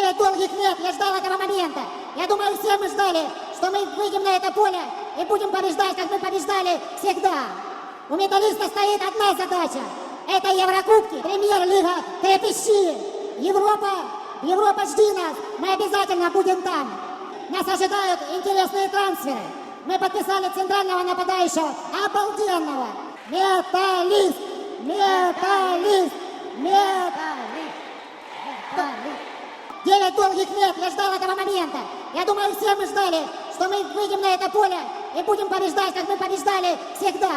Девять долгих лет я ждал этого момента. Я думаю, все мы ждали, что мы выйдем на это поле и будем побеждать, как мы побеждали всегда. У металлиста стоит одна задача. Это Еврокубки, Премьер-лига, трепещи. Европа, Европа, жди нас. Мы обязательно будем там. Нас ожидают интересные трансферы. Мы подписали центрального нападающего, обалденного. Металлист, металлист, металлист. металлист. Девять долгих лет я ждал этого момента. Я думаю, все мы ждали, что мы выйдем на это поле и будем побеждать, как мы побеждали всегда.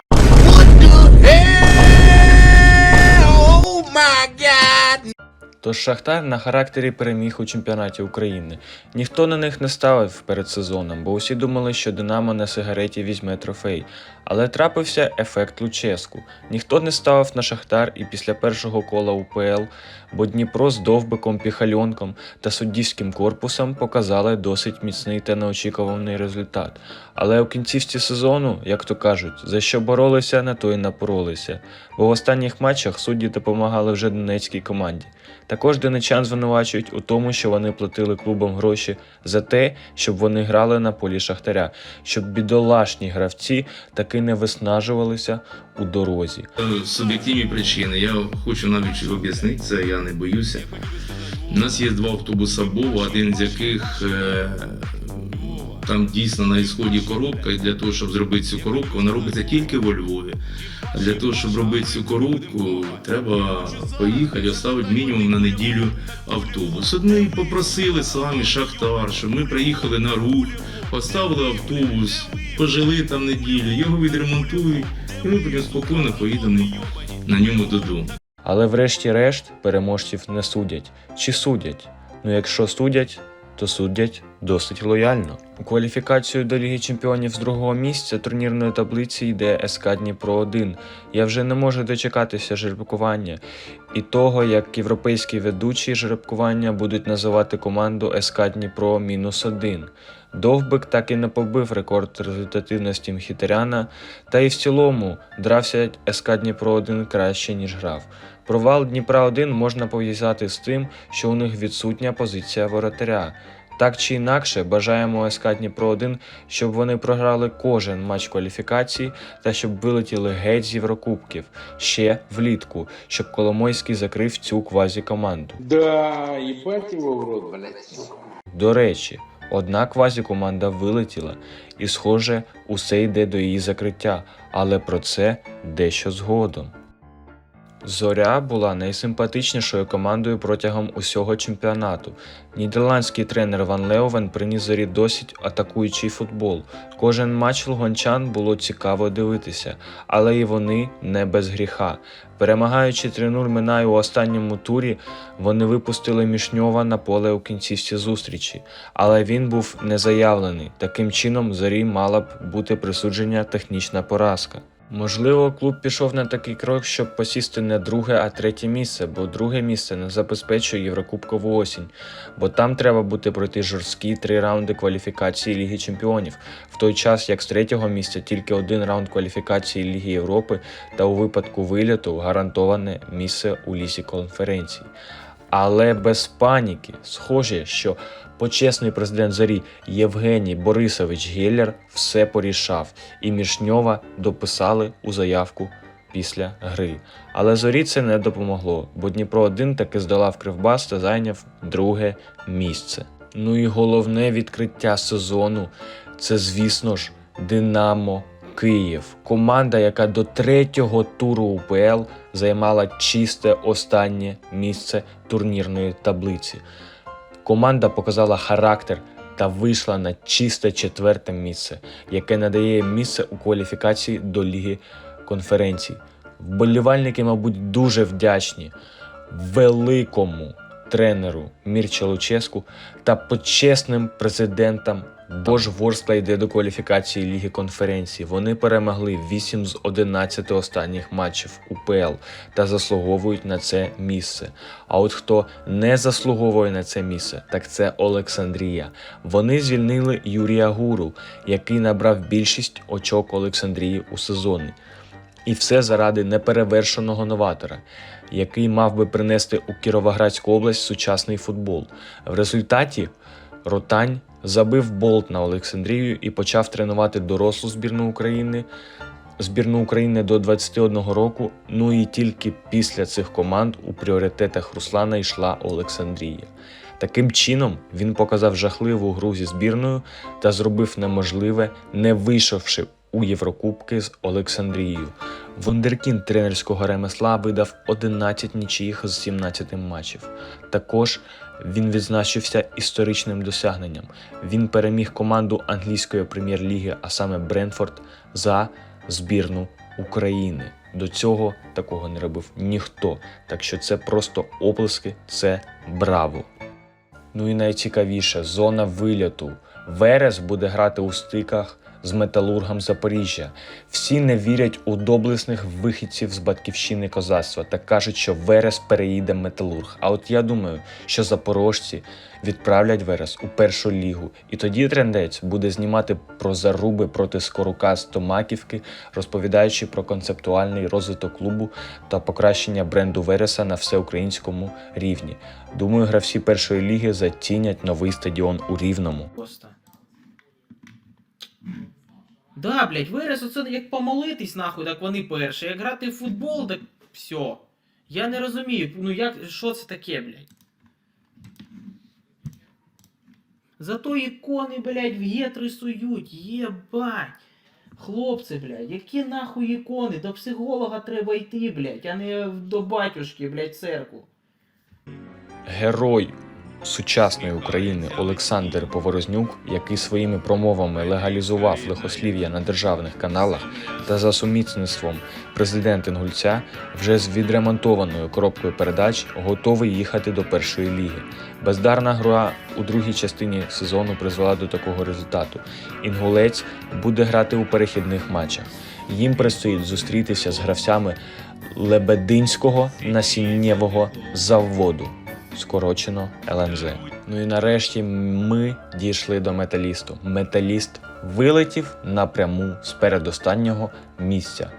Oh my god! Тож Шахтар на характері переміг у чемпіонаті України. Ніхто на них не ставив перед сезоном, бо усі думали, що Динамо на сигареті візьме трофей. Але трапився ефект Луческу. Ніхто не ставив на Шахтар і після першого кола УПЛ, бо Дніпро з довбиком, піхальонком та суддівським корпусом показали досить міцний та неочікуваний результат. Але у кінцівці сезону, як то кажуть, за що боролися, на то й напоролися. Бо в останніх матчах судді допомагали вже донецькій команді. Також донечан звинувачують у тому, що вони платили клубам гроші за те, щоб вони грали на полі Шахтаря, щоб бідолашні гравці таки не виснажувалися у дорозі. Суб'єктивні причини. Я хочу навіть об'яснити це, я не боюся. У нас є два автобуса БОВ, один з яких е, там дійсно на ісході коробка, і для того, щоб зробити цю коробку, вона робиться тільки во Львові. А для того, щоб робити цю коробку, треба поїхати, оставити мінімум на неділю автобус. От ми попросили самі Шахтар, щоб ми приїхали на рух, поставили автобус, пожили там неділю, його відремонтують, і ми потім спокійно поїдемо на ньому додому. Але врешті-решт переможців не судять. Чи судять? Ну якщо судять, то судять досить лояльно. У кваліфікацію до Ліги Чемпіонів з другого місця турнірної таблиці йде СК Дніпро 1. Я вже не можу дочекатися жеребкування і того, як європейські ведучі жеребкування будуть називати команду СК Дніпро мінус 1. Довбик так і не побив рекорд результативності Мхітаряна, та і в цілому дрався СК Дніпро 1 краще, ніж грав. Провал Дніпра 1 можна пов'язати з тим, що у них відсутня позиція воротаря. Так чи інакше, бажаємо СК Дніпро 1, щоб вони програли кожен матч кваліфікації та щоб вилетіли геть з Єврокубків ще влітку, щоб Коломойський закрив цю квазі-команду. Да, ебать его в рот, блядь. До речі, одна квазі-команда вилетіла, і, схоже, усе йде до її закриття, але про це дещо згодом. Зоря була найсимпатичнішою командою протягом усього чемпіонату. Нідерландський тренер Ван Леовен приніс зорі досить атакуючий футбол. Кожен матч луганчан було цікаво дивитися, але і вони не без гріха. Перемагаючи 3-0 Минай у останньому турі, вони випустили Мішньова на поле у кінцівці зустрічі, але він був не заявлений. Таким чином, зорі мала б бути присуджена технічна поразка. Можливо, клуб пішов на такий крок, щоб посісти не друге, а третє місце, бо друге місце не забезпечує Єврокубкову осінь, бо там треба буде пройти жорсткі три раунди кваліфікації Ліги Чемпіонів, в той час як з третього місця тільки один раунд кваліфікації Ліги Європи та у випадку виліту гарантоване місце у лісі конференцій. Але без паніки, схоже, що почесний президент Зорі Євгеній Борисович Геллер все порішав, і Мішньова дописали у заявку після гри. Але зорі це не допомогло, бо Дніпро 1 таки здолав Кривбас та зайняв друге місце. Ну і головне відкриття сезону це, звісно ж, Динамо Київ. Команда, яка до третього туру УПЛ займала чисте останнє місце турнірної таблиці. Команда показала характер та вийшла на чисте четверте місце, яке надає місце у кваліфікації до Ліги конференцій. Вболівальники, мабуть, дуже вдячні великому тренеру Мірча Луческу та почесним президентам. Бо ж Ворскла йде до кваліфікації Ліги конференцій. Вони перемогли 8 з 11 останніх матчів УПЛ та заслуговують на це місце. А от хто не заслуговує на це місце, так це Олександрія. Вони звільнили Юрія Гуру, який набрав більшість очок Олександрії у сезоні. І все заради неперевершеного новатора. який мав би принести у Кіровоградську область сучасний футбол. В результаті Ротань забив болт на Олександрію і почав тренувати дорослу збірну України. Збірну України до 21 року. Ну і тільки після цих команд у пріоритетах Руслана йшла Олександрія. Таким чином він показав жахливу гру зі збірною та зробив неможливе, не вийшовши у Єврокубки з Олександрією. Вундеркінд тренерського ремесла видав 11 нічиїх з 17 матчів. Також він відзначився історичним досягненням. Він переміг команду англійської прем'єр-ліги, а саме Бренфорд, за збірну України. До цього такого не робив ніхто. Так що це просто оплески, це браво. Ну і найцікавіше зона вильоту. Верес буде грати у стиках з металургом Запоріжжя. Всі не вірять у доблесних вихідців з батьківщини козацтва та кажуть, що Верес переїде металург. А от я думаю, що запорожці відправлять Верес у першу лігу, і тоді трендець буде знімати про заруби проти скорука з Томаківки, розповідаючи про концептуальний розвиток клубу та покращення бренду Вереса на всеукраїнському рівні. Думаю, гравці першої ліги затінять новий стадіон у Рівному. Просто. Да, блядь, вираз оце як помолитись, нахуй, так вони перші. Як грати в футбол, так все. Я не розумію, ну як, що це таке, блядь? Зато ікони, блядь, в гетри сують, єбать. Хлопці, блядь, які нахуй ікони? До психолога треба йти, блядь, а не до батюшки, блядь, церкву. Герой сучасної України Олександр Поворознюк, який своїми промовами легалізував лихослів'я на державних каналах та за сумісництвом президента Інгульця, вже з відремонтованою коробкою передач готовий їхати до першої ліги. Бездарна гра у другій частині сезону призвела до такого результату. Інгулець буде грати у перехідних матчах. Їм предстоїть зустрітися з гравцями Лебединського насіннєвого заводу скорочено ЛНЗ. Ну і нарешті ми дійшли до металісту. Металіст вилетів напряму з передостаннього місця.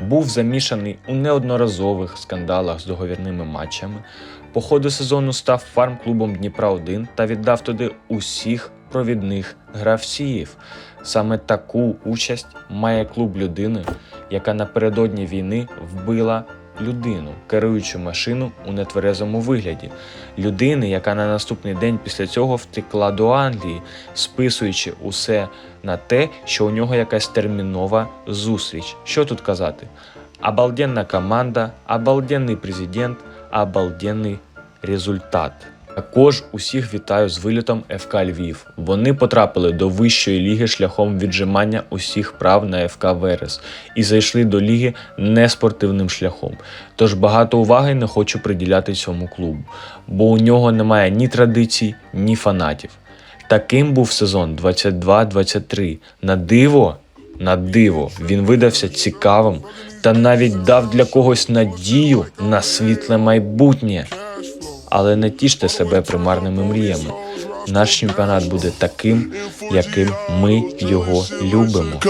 Був замішаний у неодноразових скандалах з договірними матчами. По ходу сезону став фарм-клубом Дніпра 1 та віддав туди усіх провідних гравців. Саме таку участь має клуб людини, яка напередодні війни вбила людину, керуючу машину у нетверезому вигляді, людини, яка на наступний день після цього втекла до Англії, списуючи усе на те, що у нього якась термінова зустріч. Що тут казати? Обалденна команда, обалденний президент, обалденний результат. Також усіх вітаю з вилітом ФК Львів. Вони потрапили до вищої ліги шляхом віджимання усіх прав на ФК Верес і зайшли до ліги неспортивним шляхом. Тож багато уваги не хочу приділяти цьому клубу, бо у нього немає ні традицій, ні фанатів. Таким був сезон 22-23. На диво, на диво, він видався цікавим та навіть дав для когось надію на світле майбутнє. Але не тіште себе примарними мріями. Наш чемпіонат буде таким, яким ми його любимо.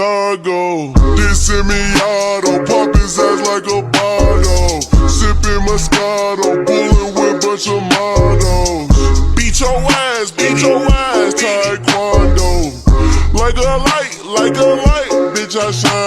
Like a light, like a light, bitch, I shine